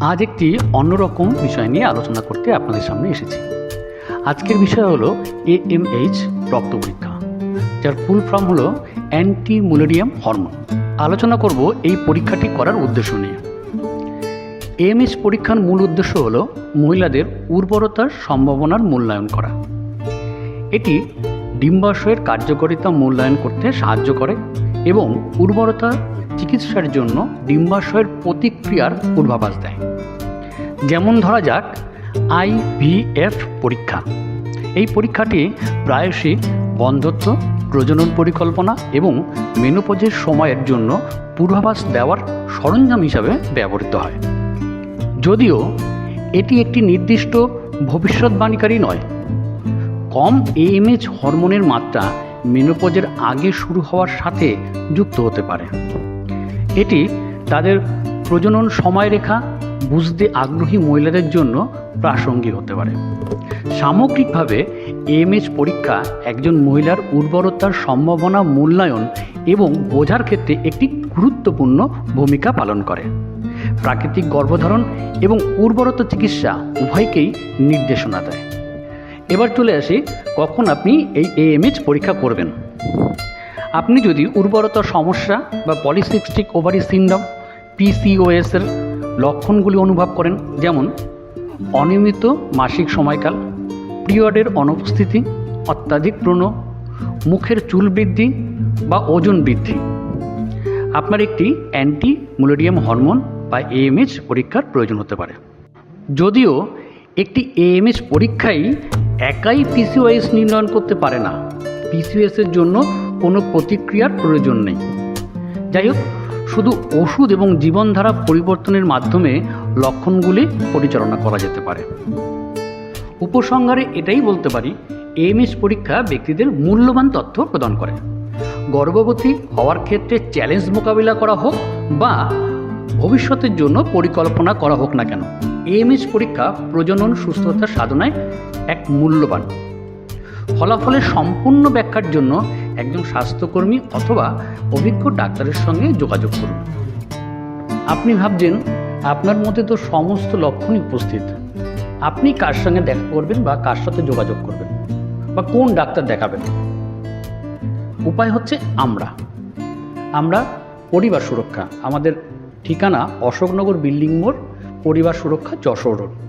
আজ একটি অন্যরকম বিষয় নিয়ে আলোচনা করতে আপনাদের সামনে এসেছি। আজকের বিষয় হলো এএমএইচ রক্ত পরীক্ষা, যার ফুল ফর্ম হলো অ্যান্টি মুলেরিয়াম হরমোন আলোচনা করব এই পরীক্ষাটি করার উদ্দেশ্য নিয়ে। এএমএইচ পরীক্ষার মূল উদ্দেশ্য হলো মহিলাদের উর্বরতার সম্ভাবনার মূল্যায়ন করা। এটি ডিম্বাশয়ের কার্যকারিতা মূল্যায়ন করতে সাহায্য করে এবং উর্বরতা চিকিৎসার জন্য ডিম্বাশয়ের প্রতিক্রিয়ার পূর্বাভাস দেয়। যেমন ধরা যাক আইভিএফ পরীক্ষা। এই পরীক্ষাটি প্রায়শই বন্ধত্ব, প্রজনন পরিকল্পনা এবং মেনোপজের সময়ের জন্য পূর্বাভাস দেওয়ার সরঞ্জাম হিসাবে ব্যবহৃত হয়। যদিও এটি একটি নির্দিষ্ট ভবিষ্যৎবাণীকারী নয়, কম এএমএইচ হরমোনের মাত্রা মেনোপজের আগে শুরু হওয়ার সাথে যুক্ত হতে পারে। এটি তাদের প্রজনন সময়রেখা, বুঝতে আগ্রহী মহিলাদের জন্য প্রাসঙ্গিক হতে পারে। সামগ্রিকভাবে এএমএইচ পরীক্ষা একজন মহিলার উর্বরতার সম্ভাবনা মূল্যায়ন এবং বোঝার ক্ষেত্রে একটি গুরুত্বপূর্ণ ভূমিকা পালন করে। প্রাকৃতিক গর্ভধারণ এবং উর্বরতা চিকিৎসা উভয়কেই নির্দেশনা দেয়। এবার চলে আসি, কখন আপনি এই এএমএইচ পরীক্ষা করবেন? আপনি যদি উর্বরতার সমস্যা বা পলিসিস্টিক ওভারি সিন্ড্রোম পিসিওএস এর লক্ষণগুলি অনুভব করেন, যেমন অনিয়মিত মাসিক সময়কাল, পিরিয়ডের অনুপস্থিতি, অত্যাধিক ব্রণ মুখের চুল বৃদ্ধি বা ওজন বৃদ্ধি। আপনার একটি অ্যান্টি মুলেরিয়াম হরমোন বা এএমএইচ পরীক্ষার প্রয়োজন হতে পারে। যদিও একটি এএমএইচ পরীক্ষাই একাই পিসিওএস নির্ণয়ন করতে পারে না। পিসিওএস এর জন্য কোনো প্রতিক্রিয়ার প্রয়োজন নেই। যাই হোক, শুধু ওষুধ এবং জীবনধারা পরিবর্তনের মাধ্যমে লক্ষণগুলি পরিচালনা করা যেতে পারে। উপসংহারে এটাই বলতে পারি এএমএস পরীক্ষা ব্যক্তিদের মূল্যবান তথ্য প্রদান করে। গর্ভবতী হওয়ার ক্ষেত্রে চ্যালেঞ্জ মোকাবিলা করা হোক বা ভবিষ্যতের জন্য পরিকল্পনা করা হোক না কেন এএমএস পরীক্ষা প্রজনন সুস্থতা সাধনায় এক মূল্যবান। ফলাফলের সম্পূর্ণ ব্যাখ্যার জন্য একজন স্বাস্থ্যকর্মী অথবা অভিজ্ঞ ডাক্তারের সঙ্গে যোগাযোগ করুন। আপনি ভাবছেন, আপনার মধ্যে তো সমস্ত লক্ষণই উপস্থিত। আপনি কার সঙ্গে দেখা করবেন বা কার সাথে যোগাযোগ করবেন? বা কোন ডাক্তার দেখাবেন? উপায় হচ্ছে আমরা। আমরা পরিবার সুরক্ষা। আমাদের ঠিকানা অশোকনগর বিল্ডিং মোড়, পরিবার সুরক্ষা যশোর রোড।